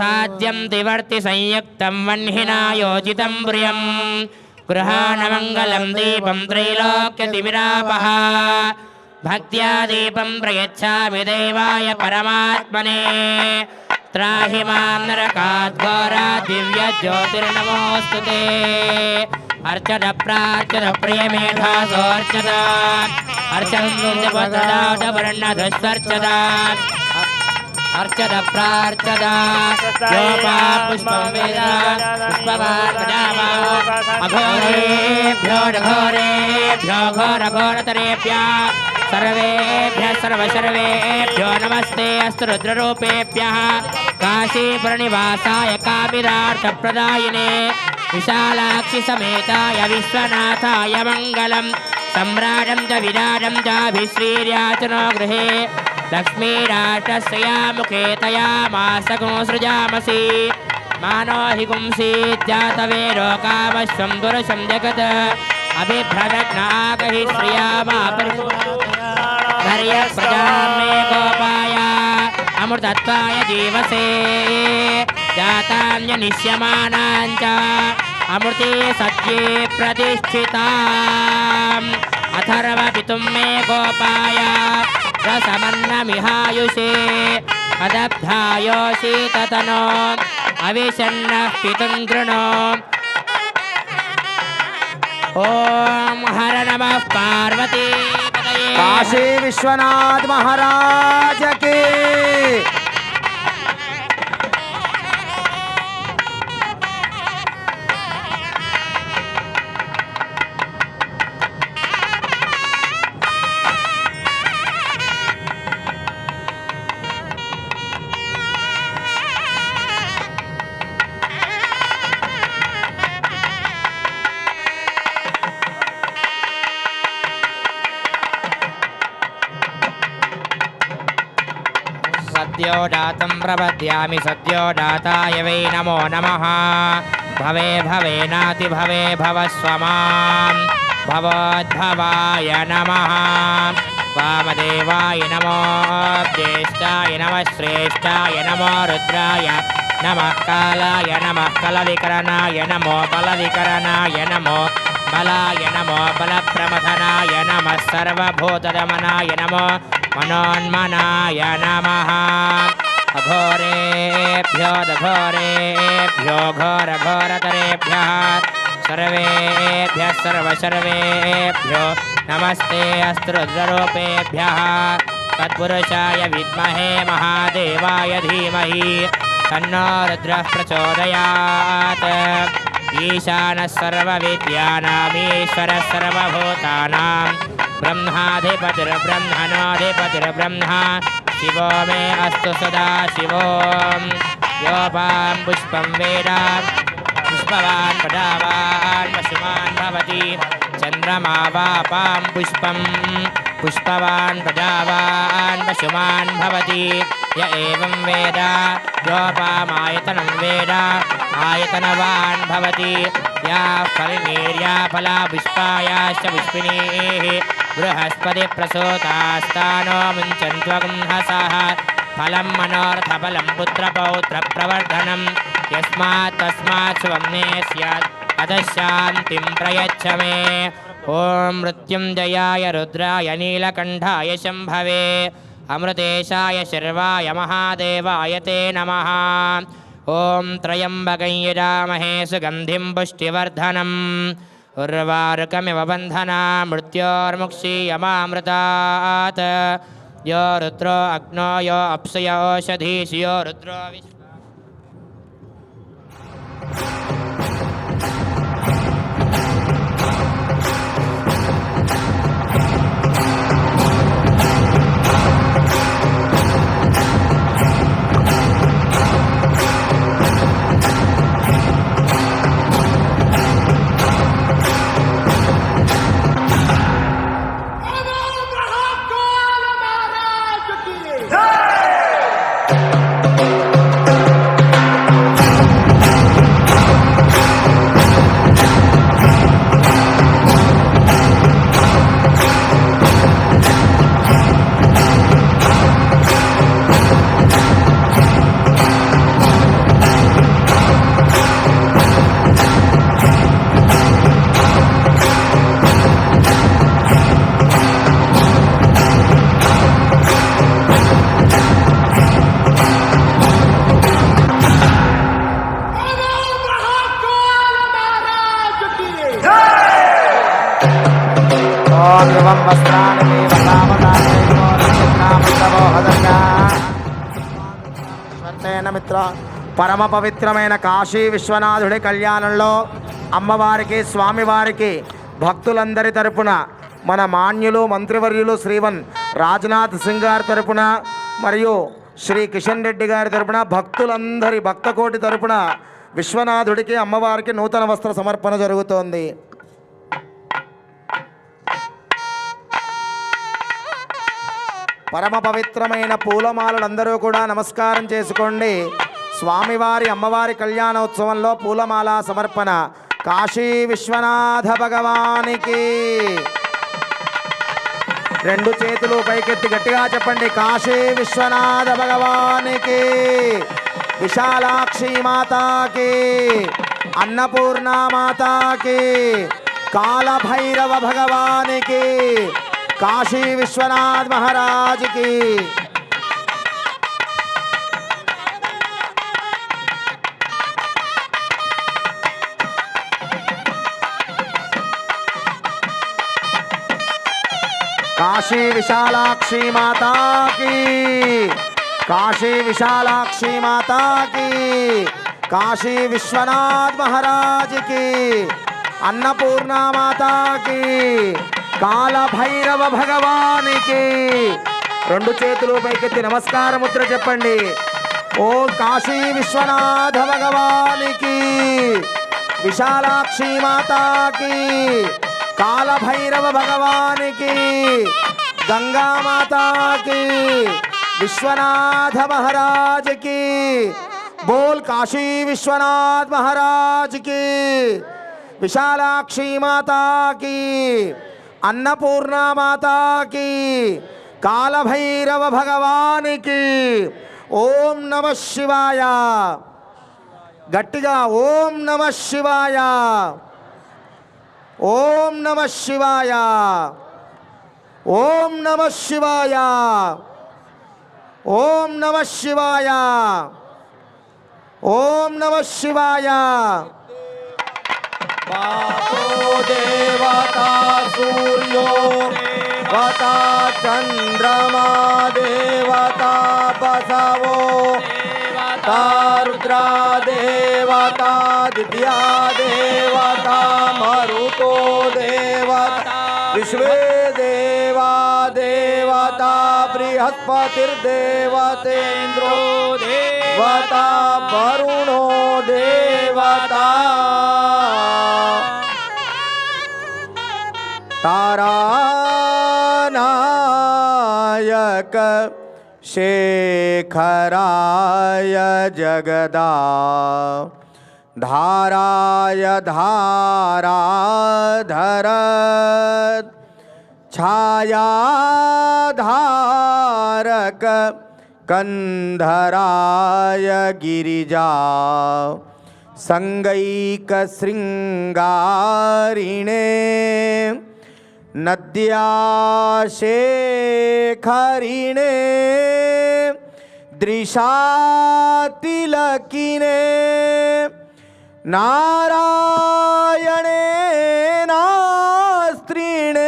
సాధ్యం దివర్తి సంయుక్తం వన్హినా యోజితం ప్రియం గృహాణమంగళం దీపం త్రైలోక్యతివిరాపహ భక్త్యా దీపం ప్రయచ్చామి దేవాయ పరమాత్మనే त्राहि मां नरकाद्वारा दिव्यज्योतिर्नमोऽस्तु ते। अर्चनप्रार्चनप्रियमेधासोऽर्चना अर्चनं वर्णधस्वर्चना అర్చన ప్రార్చన. యోపా పుష్పం వేద పుష్పవాన్ ఘోరేభ్యో ఘోర ఘోరతరేభ్య సర్వేభ్య సర్వ నమస్తే అస్తు రుద్రరూపేభ్య కాశీపురనివాసాయ కామిరార్థ ప్రదాయినే విశాలాక్షి సమేతాయ విశ్వనాథాయ మంగళం. సమ్రాజం చ విరాజం చాభిశ్రీర్యాచనో గృహే. లక్ష్మీరాటస్యముఖే తయా మాసగో సృజామసి మానో हि గుంసీజ్జాతవేరో కామశ్వం దురశం జగత్ అభిభ్రదగ్నాగहि శ్రియామా హర్య ప్రజామే గోపాయ అమృతత్వాయ జీవసే జాతాన్య నిశ్యమానాంచ అమృతే సత్యే ప్రతిష్ఠితాం అథర్వ పితుం మే గోపాయ రసమన్నమిహాయుషే అదబ్ధాయోషీతతనో అవిషన్న పితుం గృణో ఓం హర నమ పార్వతీ కాశీ విశ్వనాథ్ మహారాజ్ సద్యో దాతం ప్రపద్యామి సద్యో దాతాయ వై నమో నమ. భవే భవే నాతి భవే భవస్వ మాం భవోద్భవాయ నమ. వామదేవాయ నమో. జ్యేష్ఠాయ నమ. శ్రేష్టాయ నమో. రుద్రాయ నమ. కాలాయ నమః. కలవికరణాయ నమో. బలవికరణాయ నమో. బలాయ నమో. బలప్రమథనాయ నమ. సర్వభూతదమనాయ నమో. మనోన్మనాయ నమః అఘోరేభ్యో దఘోరేభ్యో ఘోర ఘోరతరేభ్యः సర్వేభ్యः సర్వ సర్వేభ్యో నమస్తే అస్తు రుద్రరూపేభ్యः తత్పురుషాయ విద్మహే మహాదేవాయ ధీమహి తన్నో రుద్రः ప్రచోదయాత్ ఈశానः సర్వవిద్యానామీశ్వరः సర్వభూతానాం ब्रह्माधिपतिर्ब्रह्मणोऽधिपतिर्ब्रह्मा शिवो मे अस्तु सदा शिवो। योपां पुष्पं वेद। पुष्पवान् प्रजावान् पशुमान् भवति। चन्द्रमा वापां पुष्पं। पुष्पवान् प्रजावान् पशुमान् भवति। य एवं वेद। योपामायतनं वेद। आयतनवान् भवति। या फलनीर्या फला पुष्पायाश्च पुष्पिणीः బృహస్పతి ప్రసూతాస్తానో ముంచన్వగుంహసః ఫలం మనోర్థఫలం పుత్రపౌత్ర ప్రవర్ధనం యస్మాత్ తస్మాత్ శుభం మే స్యాత్ అత శాంతిం ప్రయచ్చ మే ఓం మృత్యుంజయాయ రుద్రాయ నీలకంఠాయ శంభవే అమృతేశాయ శర్వాయ మహాదేవాయ తే నమ ఓం త్రయంబకం సుగంధిం పుష్టివర్ధనం उर्वारुकमिव बन्धना मृत्योर्मुक्षीयमामृतात् यो रुद्रो अग्नो यो अप्सयो ओषधीषु यो रुद्रो विश्व మిత్ర పరమ పవిత్రమైన కాశీ విశ్వనాథుడి కళ్యాణంలో అమ్మవారికి స్వామివారికి భక్తులందరి తరపున మన మాన్యులు మంత్రివర్యులు శ్రీవన్ రాజ్నాథ్ సింగ్ గారి తరపున మరియు శ్రీ కిషన్ రెడ్డి గారి తరపున భక్తులందరి భక్తకోటి తరపున విశ్వనాథుడికి అమ్మవారికి నూతన వస్త్ర సమర్పణ జరుగుతోంది. పరమ పవిత్రమైన పూలమాలలందరూ కూడా నమస్కారం చేసుకోండి. స్వామివారి అమ్మవారి కళ్యాణోత్సవంలో పూలమాల సమర్పణ. కాశీ విశ్వనాథ భగవానికి. రెండు చేతులు పైకెత్తి గట్టిగా చెప్పండి. కాశీ విశ్వనాథ భగవానికి. విశాలాక్షి మాతాకి. అన్నపూర్ణ మాతాకి. కాలభైరవ భగవానికి. काशी विश्वनाथ महाराज की। काशी विशालाक्षी माता की। काशी विशालाक्षी माता की। काशी विश्वनाथ महाराज की। अन्नपूर्णा माता की। కాలభైరవ భగవానికి. రెండు చేతులు పైకెత్తి నమస్కార ముద్ర చెప్పండి. ఓ కాశీ విశ్వనాథ భగవానికి విశాలాక్షి మాతాకి కాలభైరవ భగవానికి గంగామాతకి విశ్వనాథ మహారాజ్కి బోల్ కాశీ విశ్వనాథ్ మహారాజ్కి విశాలాక్షి మాతాకి అన్నపూర్ణమాతాకి కాలభైరవ భగవానికి ఓం నమ శివాయ గట్టిగా ఓం నమ శివాయ ఓం నమ శివాయ ఓం నమ శివాయ ఓం నమ శివాయ ఓం నమ శివాయ. देवता सूर्यो, वता चंद्रमा देवता बसवो देवता रुद्रा देवता, दिव्या देवता, मरुतो देवता विश्वे देवा देवता, बृहस्पतिर्देवतेन्द्रो देवता, वरुणो देवता। તારા નાયક शेखराय जगदा धाराय धाराधर छायाधारक कन्धराय गिरिजा सङ्गैकशृङ्गारिणे नद्याशेखरिणे दृशातिलकिने नारायणे नास्त्रिणे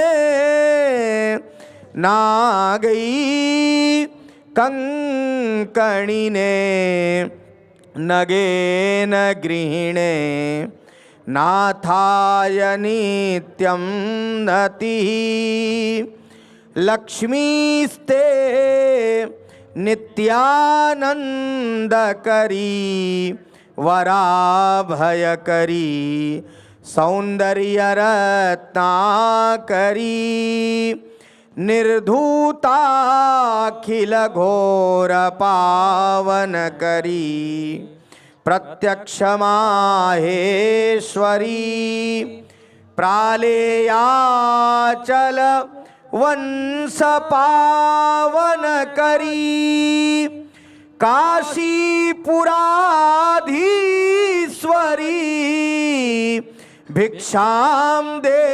नागै कङ्कणिने नगेन गृहिणे नाथाय नित्यं नतिः। लक्ष्मीस्ते नित्यानन्दकरी वराभयकरी सौन्दर्यरत्नाकरी निर्धूताखिलघोरपावनकरी। प्रत्यक्षमाहेश्वरी। प्रालेयाचल वंश पावन करी काशीपुराधीश्वरी। भिक्षाम दे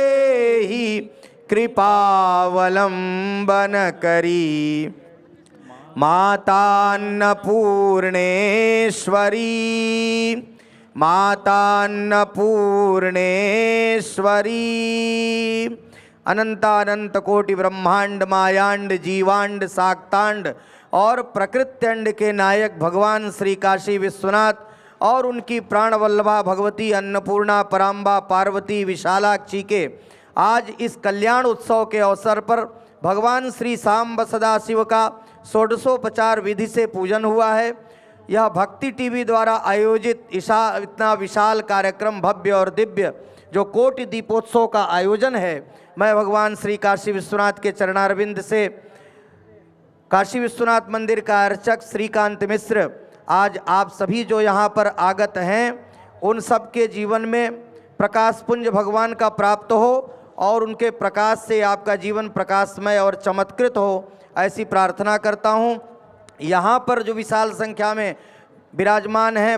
कृपावलंबन करी मातान्नपूर्णेश्वरी। मातान्नपूर्णेश्वरी। अनंतानंत कोटि ब्रह्मांड, मायांड, जीवांड, साक्तांड और प्रकृत्यंड के नायक भगवान श्री काशी विश्वनाथ और उनकी प्राणवल्लभा भगवती अन्नपूर्णा पराम्बा पार्वती, विशालाक्षी के आज इस कल्याण उत्सव के अवसर पर भगवान श्री सांब सदाशिव का षोडशोपचार विधि से पूजन हुआ है। यह भक्ति टीवी द्वारा आयोजित ईशा, इतना विशाल कार्यक्रम भव्य और दिव्य, जो कोटि दीपोत्सव का आयोजन है। मैं भगवान श्री काशी विश्वनाथ के चरणारविंद से काशी विश्वनाथ मंदिर का अर्चक श्रीकांत मिश्र, आज आप सभी जो यहाँ पर आगत हैं, उन सब के जीवन में प्रकाश पुंज भगवान का प्राप्त हो। और उनके प्रकाश से आपका जीवन प्रकाशमय और चमत्कृत हो, ऐसी प्रार्थना करता हूँ। यहाँ पर जो विशाल संख्या में विराजमान है